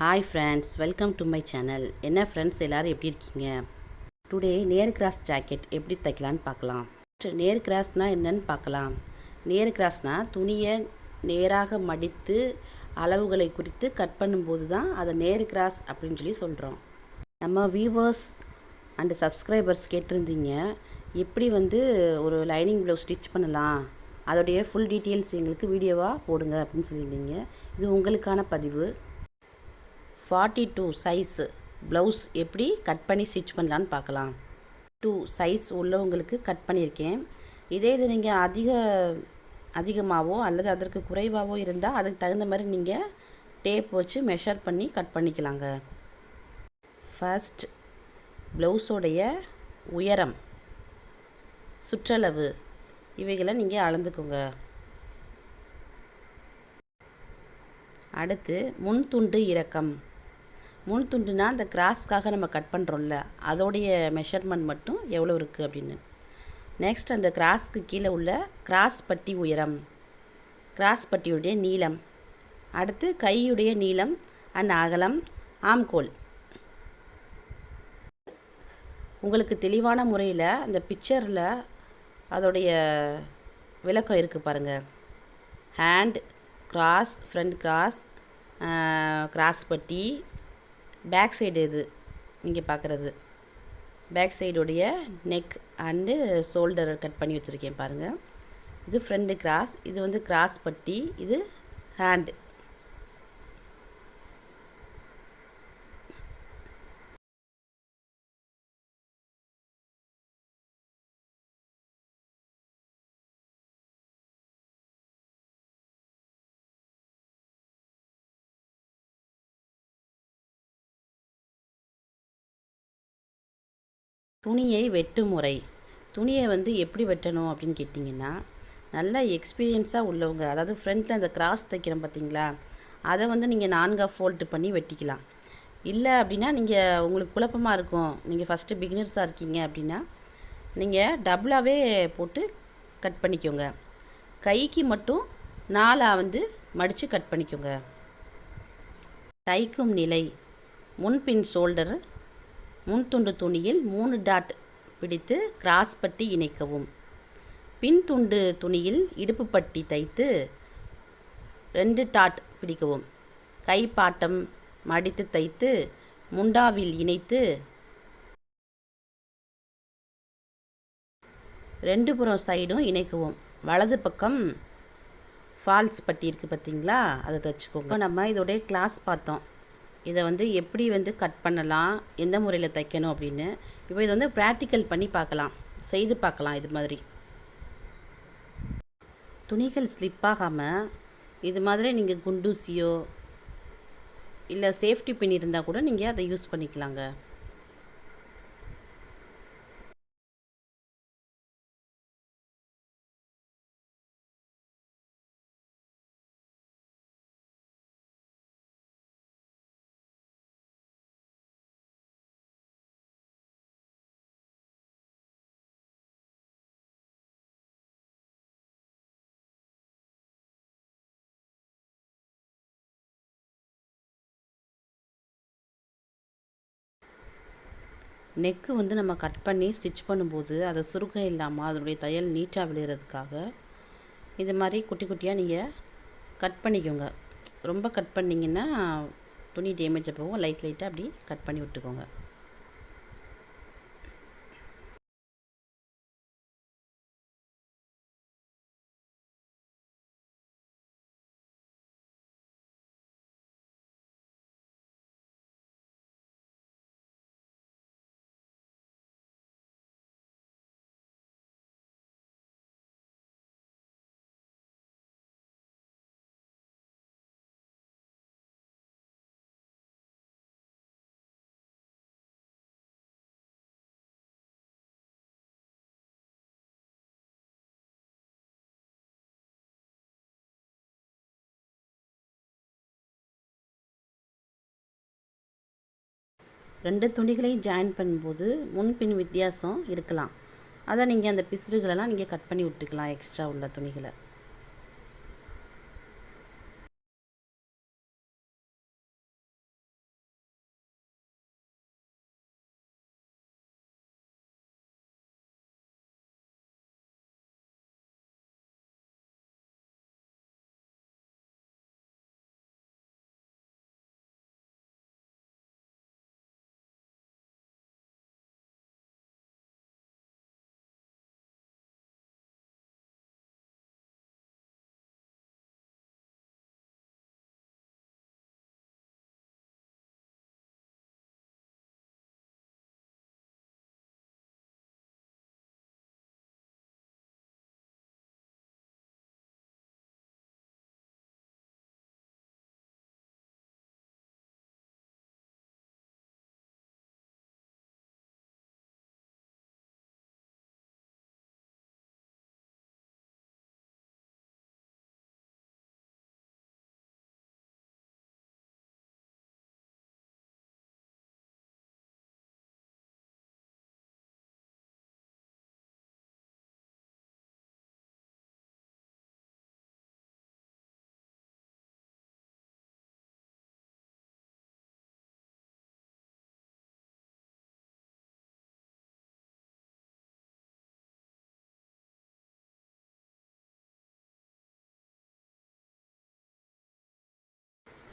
Hi friends welcome to my channel என்ன friends எல்லோரும் எப்படி இருக்கீங்க? டுடே நேர் கிராஸ் ஜாக்கெட் எப்படி தைக்கலான்னு பார்க்கலாம். நேர் கிராஸ்னால் என்னன்னு பார்க்கலாம். நேர் கிராஸ்னால் துணியை நேராக மடித்து அளவுகளை குறித்து கட் பண்ணும்போது தான் அதை நேர் கிராஸ் அப்படின்னு சொல்லி சொல்கிறோம் நம்ம வியூவர்ஸ் அண்டு சப்ஸ்கிரைபர்ஸ் கேட்டிருந்தீங்க எப்படி வந்து ஒரு லைனிங் ப்ளவுஸ் ஸ்டிச் பண்ணலாம்? அதோடைய ஃபுல் டீட்டெயில்ஸ் எங்களுக்கு வீடியோவாக போடுங்க அப்படின்னு சொல்லியிருந்தீங்க. இது உங்களுக்கான பதிவு. ஃபார்ட்டி டூ சைஸு ப்ளவுஸ் எப்படி கட் பண்ணி ஸ்டிச் பண்ணலான்னு பார்க்கலாம். டூ சைஸ் உள்ளவங்களுக்கு கட் பண்ணியிருக்கேன். இதே இது நீங்கள் அதிக அதிகமாகவோ அல்லது அதற்கு குறைவாகவோ இருந்தால் அதுக்கு தகுந்த மாதிரி நீங்கள் டேப் வச்சு மெஷர் பண்ணி கட் பண்ணிக்கலாங்க. ஃபஸ்ட் ப்ளவுஸோடைய உயரம் சுற்றளவு இவைகளை நீங்கள் அளந்துக்கோங்க. அடுத்து முன் துண்டு இறக்கம் முன் துண்டுனா அந்த கிராஸ்க்காக நம்ம கட் பண்ணுறோம்ல அதோடைய மெஷர்மெண்ட் மட்டும் எவ்வளோ இருக்குது அப்படின்னு. நெக்ஸ்ட் அந்த கிராஸ்க்கு கீழே உள்ள கிராஸ் பட்டி உயரம் கிராஸ் பட்டியுடைய நீளம். அடுத்து கையுடைய நீளம் அண்ட் அகலம் ஆம்கோல். உங்களுக்கு தெளிவான முறையில் அந்த பிக்சரில் அதோடைய விளக்கம் இருக்குது பாருங்கள் hand cross front cross cross பட்டி பேக் சைடு இது நீங்கள் பார்க்குறது பேக் சைடுடைய நெக் அண்டு ஷோல்டர் கட் பண்ணி வச்சுருக்கேன் பாருங்கள் இது ஃப்ரெண்டு கிராஸ் இது வந்து கிராஸ் பட்டி இது ஹேண்டு துணியை வெட்டும் முறை. துணியை வந்து எப்படி வெட்டணும் அப்படின்னு கேட்டிங்கன்னா நல்ல எக்ஸ்பீரியன்ஸாக உள்ளவங்க அதாவது ஃப்ரண்ட்டில் அந்த கிராஸ் தைக்கிறோம் பார்த்தீங்களா அதை வந்து நீங்கள் நான்காக ஃபோல்டு பண்ணி வெட்டிக்கலாம். இல்லை அப்படின்னா நீங்கள் உங்களுக்கு குழப்பமாக இருக்கும். நீங்கள் ஃபஸ்ட்டு பிகினர்ஸாக இருக்கீங்க அப்படின்னா நீங்கள் டபுளாகவே போட்டு கட் பண்ணிக்கோங்க. கைக்கு மட்டும் நாலாக வந்து மடித்து கட் பண்ணிக்கோங்க. தைக்கும் நிலை. முன்பின் ஷோல்டர் முன்துண்டு துணியில் மூணு டாட் பிடித்து கிராஸ் பட்டி இணைக்கவும். பின் துண்டு துணியில் இடுப்பு பட்டி தைத்து ரெண்டு டாட் பிடிக்கவும். கைப்பாட்டம் மடித்து தைத்து முண்டாவில் இணைத்து ரெண்டு புறம் சைடும் இணைக்கவும். வலது பக்கம் ஃபால்ஸ் பட்டி இருக்குது பார்த்தீங்களா அதை தைச்சிக்கோங்க. நம்ம இதோடைய கிளாஸ் பார்த்தோம். இதை வந்து எப்படி வந்து கட் பண்ணலாம் எந்த முறையில் தைக்கணும் அப்படின்னு இப்போ இதை வந்து ப்ராக்டிக்கல் பண்ணி பார்க்கலாம் செய்து பார்க்கலாம் இது மாதிரி. துணிகள் ஸ்லிப்பாகாமல் இது மாதிரி நீங்கள் குண்டூசியோ இல்லை சேஃப்டி பின் இருந்தால் கூட நீங்கள் அதை யூஸ் பண்ணிக்கலாங்க. நெக்கு வந்து நம்ம கட் பண்ணி ஸ்டிச் பண்ணும்போது அதை சுருக்கம் இல்லாமல் அதனுடைய தையல் நீட்டாக விழுகிறதுக்காக இது மாதிரி குட்டி குட்டியாக நீங்கள் கட் பண்ணிக்கோங்க. ரொம்ப கட் பண்ணிங்கன்னா துணி டேமேஜ் போகும். லைட் லைட்டாக அப்படி கட் பண்ணி விட்டுக்கோங்க. ரெண்டு துணிகளையும் ஜாயின் பண்ணும்போது முன்பின் வித்தியாசம் இருக்கலாம். அதை நீங்கள் அந்த பிசுறுகளெல்லாம் நீங்கள் கட் பண்ணி விட்டுக்கலாம் எக்ஸ்ட்ரா உள்ள துணிகளை.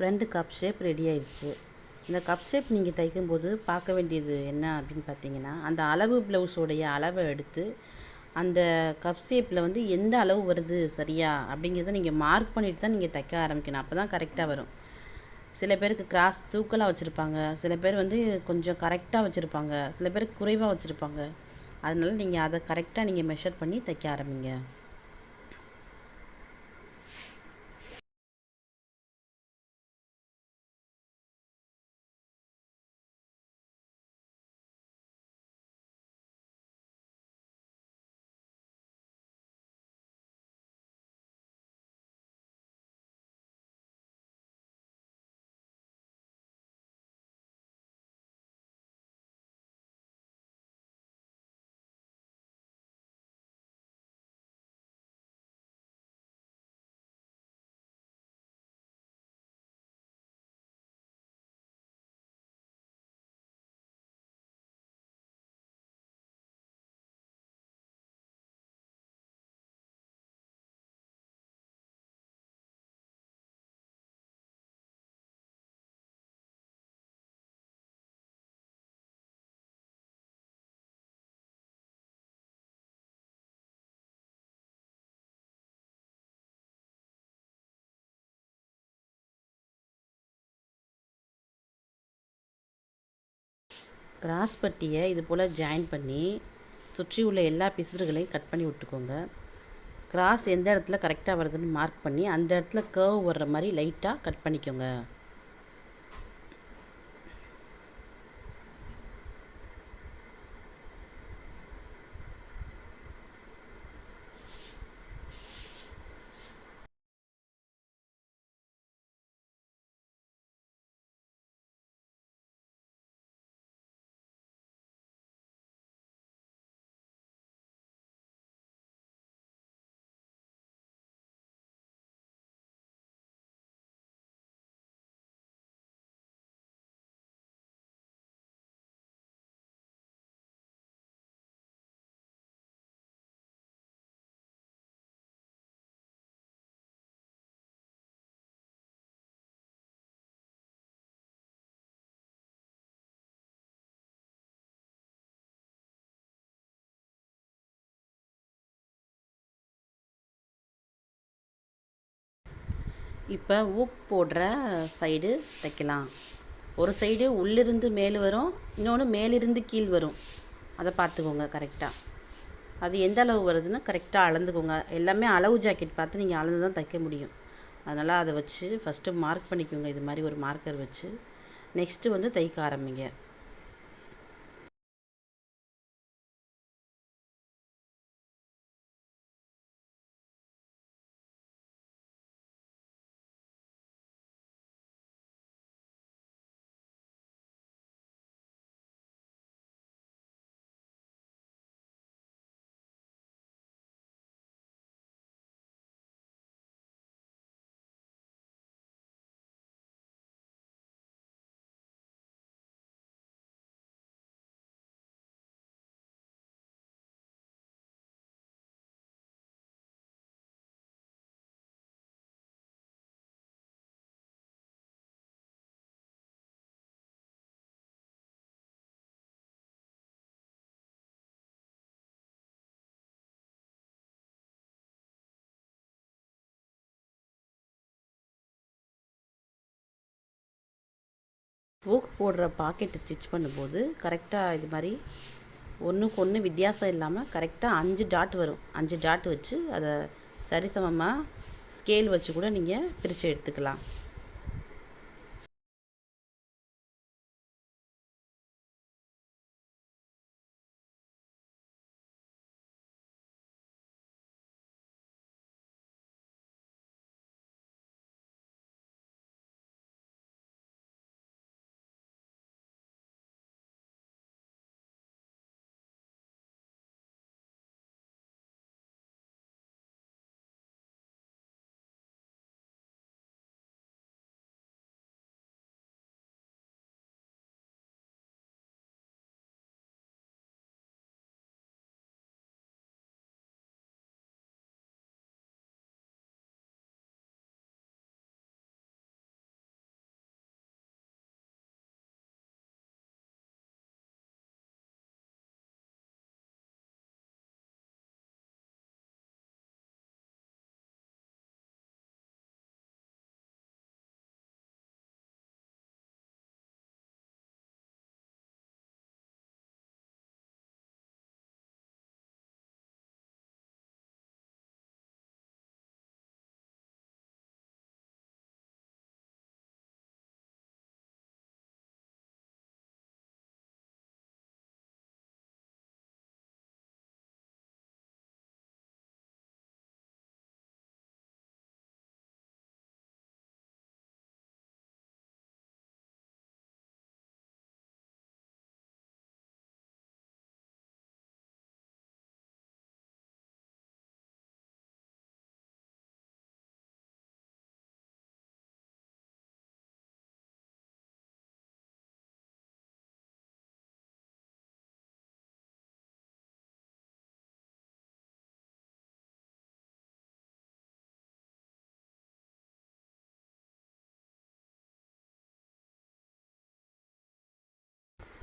ஃப்ரண்ட் கப் ஷேப் ரெடி ஆயிடுச்சு. இந்த கப் ஷேப் நீங்கள் தைக்கும்போது பார்க்க வேண்டியது என்ன அப்படின்னு பார்த்தீங்கன்னா அந்த அளவு ப்ளவுஸோடைய அளவை எடுத்து அந்த கப் ஷேப்பில் வந்து எந்த அளவு வருது சரியா அப்படிங்கிறத நீங்கள் மார்க் பண்ணிட்டு தான் நீங்கள் தைக்க ஆரம்பிக்கணும். அப்போ தான் கரெக்டாக வரும். சில பேருக்கு கிராஸ் தூக்கலாக வச்சுருப்பாங்க. சில பேர் வந்து கொஞ்சம் கரெக்டாக வச்சுருப்பாங்க. சில பேர் குறைவாக வச்சுருப்பாங்க. அதனால நீங்கள் அதை கரெக்டாக நீங்கள் மெஷர் பண்ணி தைக்க ஆரம்பிங்க. கிராஸ் பட்டியை இது போல் ஜாயின் பண்ணி சுற்றி உள்ள எல்லா பிசுறுகளையும் கட் பண்ணி விட்டுக்கோங்க. கிராஸ் எந்த இடத்துல கரெக்டாக வருதுன்னு மார்க் பண்ணி அந்த இடத்துல கேர்வ் வர்ற மாதிரி லைட்டாக கட் பண்ணிக்கோங்க. இப்போ ஊக் போடுற சைடு தைக்கலாம். ஒரு சைடு உள்ளிருந்து மேல் வரும் இன்னொன்று மேலிருந்து கீழ் வரும். அதை பார்த்துக்கோங்க கரெக்டாக அது எந்த அளவு வருதுன்னு கரெக்டாக அளந்துக்கோங்க. எல்லாமே அளவு ஜாக்கெட் பார்த்து நீங்கள் அளந்து தான் தைக்க முடியும். அதனால் அதை வச்சு ஃபஸ்ட்டு மார்க் பண்ணிக்கோங்க. இது மாதிரி ஒரு மார்க்கர் வச்சு. நெக்ஸ்ட்டு வந்து தைக்க ஆரம்பிங்க. ஊக் போடுற பாக்கெட்டு ஸ்டிச் பண்ணும்போது கரெக்டாக இது மாதிரி ஒன்றுக்கு ஒன்று வித்தியாசம் இல்லாமல் கரெக்டாக அஞ்சு டாட் வரும். அஞ்சு டாட் வச்சு அதை சரிசமமாக ஸ்கேல் வச்சு கூட நீங்கள் பிரித்து எடுத்துக்கலாம்.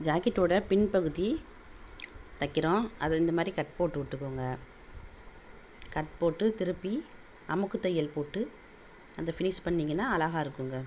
ஜாக்கெட்டோட பின்பகுதி தைக்கிறோம். அதை இந்த மாதிரி கட் போட்டு விட்டுக்கோங்க. கட் போட்டு திருப்பி அமுக்கு தையல் போட்டு அந்த ஃபினிஷ் பண்ணிங்கன்னா அழகாக இருக்குங்க.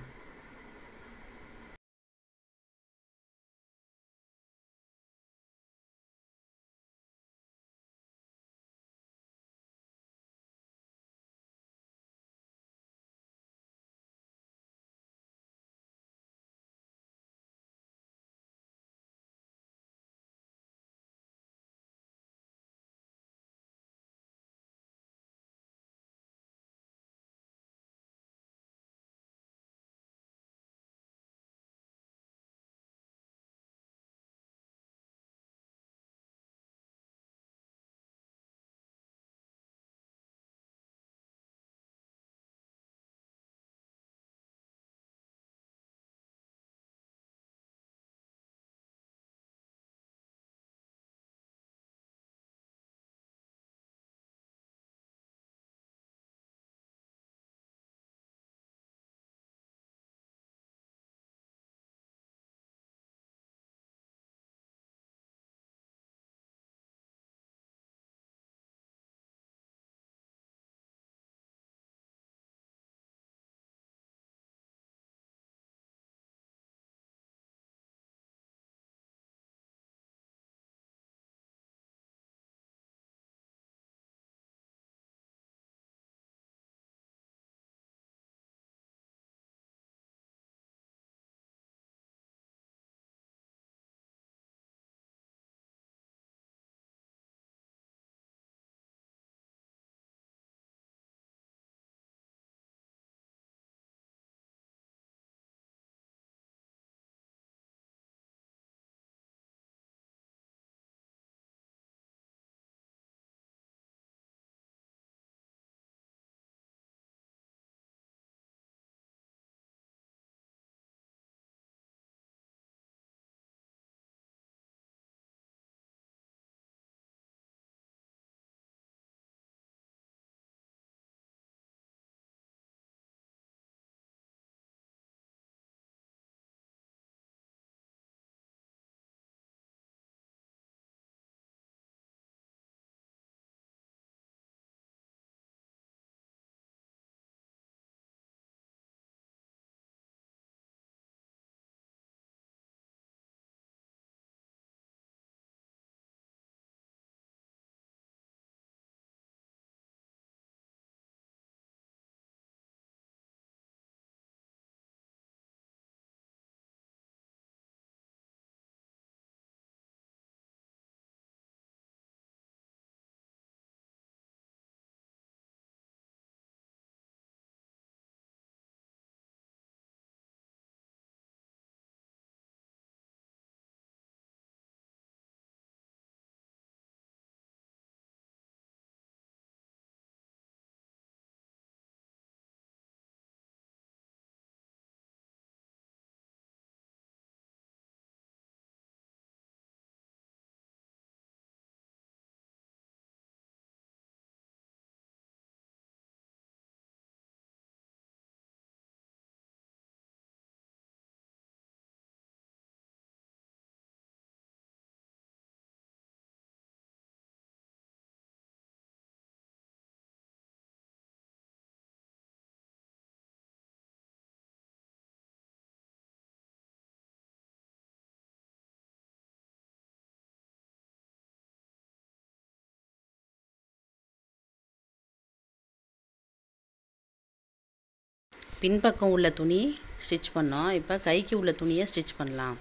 பின்பக்கம் உள்ள துணி ஸ்டிச் பண்ணோம். இப்போ கைக்கு உள்ள துணியை ஸ்டிச் பண்ணலாம்.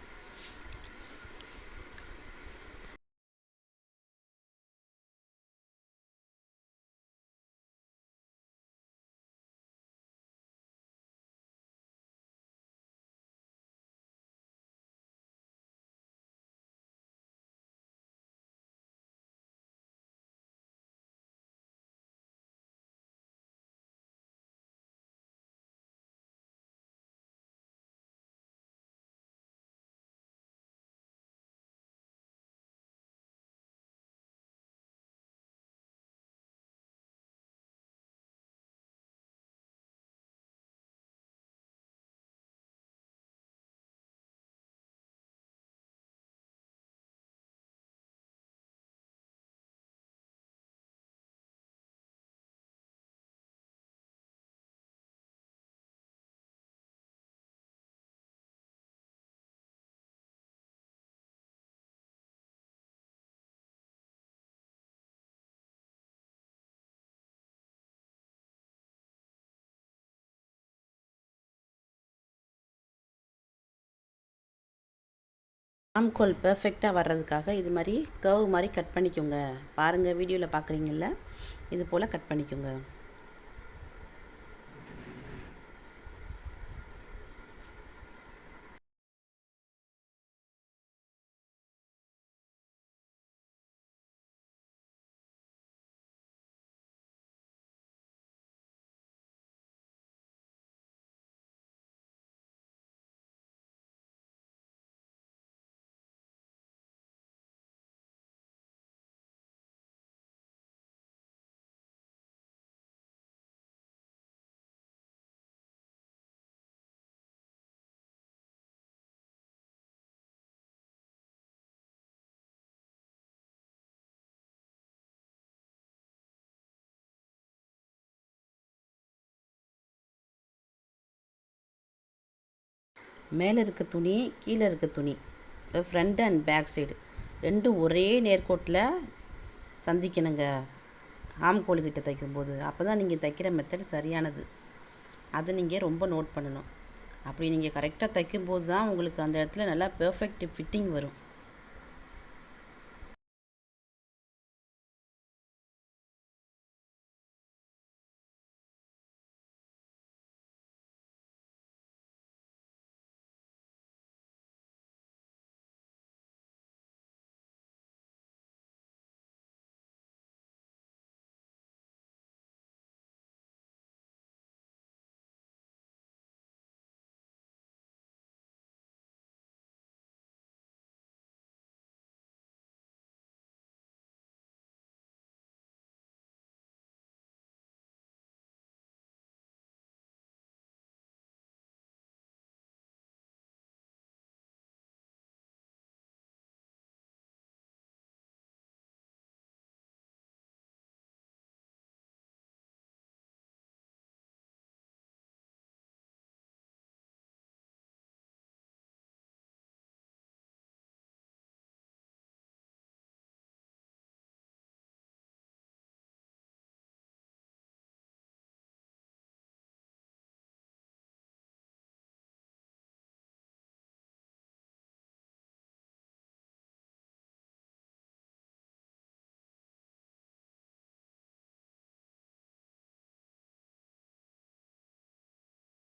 ஆம்கோல் பெர்ஃபெக்டாக வர்றதுக்காக இது மாதிரி கர்வ் மாதிரி கட் பண்ணிக்கோங்க. பாருங்கள் வீடியோவில் பார்க்குறீங்கள்ல இது போல் கட் பண்ணிக்கோங்க. மேலே இருக்க துணி கீழே இருக்க துணி. ஃப்ரண்ட் அண்ட் பேக் சைடு ரெண்டும் ஒரே நேர்கோட்டில் சந்திக்கணுங்க. ஆம்கோல் கிட்ட தைக்கும்போது. அப்போ தான் நீங்கள் தைக்கிற மெத்தட் சரியானது. அதை நீங்கள் ரொம்ப நோட் பண்ணணும். அப்படி நீங்கள் கரெக்டாக தைக்கும்போது தான் உங்களுக்கு அந்த இடத்துல நல்லா பெர்ஃபெக்ட் ஃபிட்டிங் வரும்.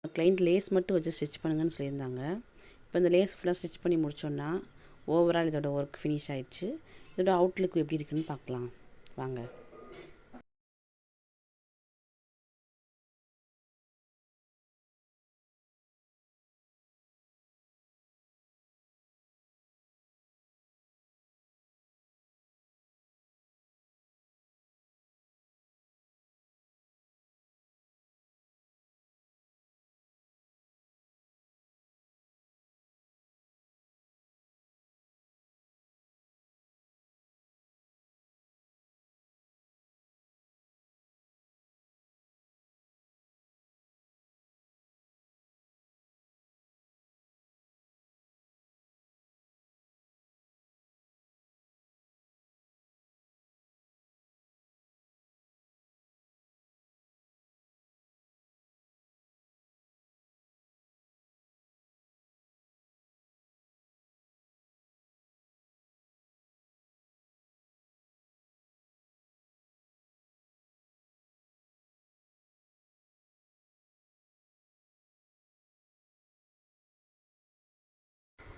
கிளைண்ட் லேஸ் மட்டும் வச்சு ஸ்டிச் பண்ணுங்கன்னு சொல்லியிருந்தாங்க. இப்போ இந்த லேஸ் ஃபுல்லாக ஸ்டிச் பண்ணி முடிச்சோன்னா ஓவரால் இதோட ஒர்க் ஃபினிஷ் ஆயிடுச்சு. இதோட அவுட்லுக் எப்படி இருக்குன்னு பார்க்கலாம். வாங்க.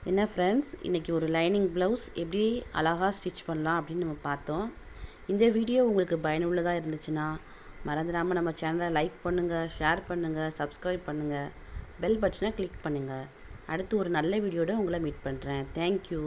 என்ன ஃப்ரெண்ட்ஸ் இன்றைக்கி ஒரு லைனிங் ப்ளவுஸ் எப்படி அழகாக ஸ்டிச் பண்ணலாம் அப்படின்னு நம்ம பார்த்தோம். இந்த வீடியோ உங்களுக்கு பயனுள்ளதாக இருந்துச்சுன்னா மறந்துடாமல் நம்ம சேனலை லைக் பண்ணுங்கள் ஷேர் பண்ணுங்கள் சப்ஸ்கிரைப் பண்ணுங்கள் பெல் பட்டனை கிளிக் பண்ணுங்கள் அடுத்து ஒரு நல்ல வீடியோட உங்களை மீட் பண்ணுறேன் தேங்க்யூ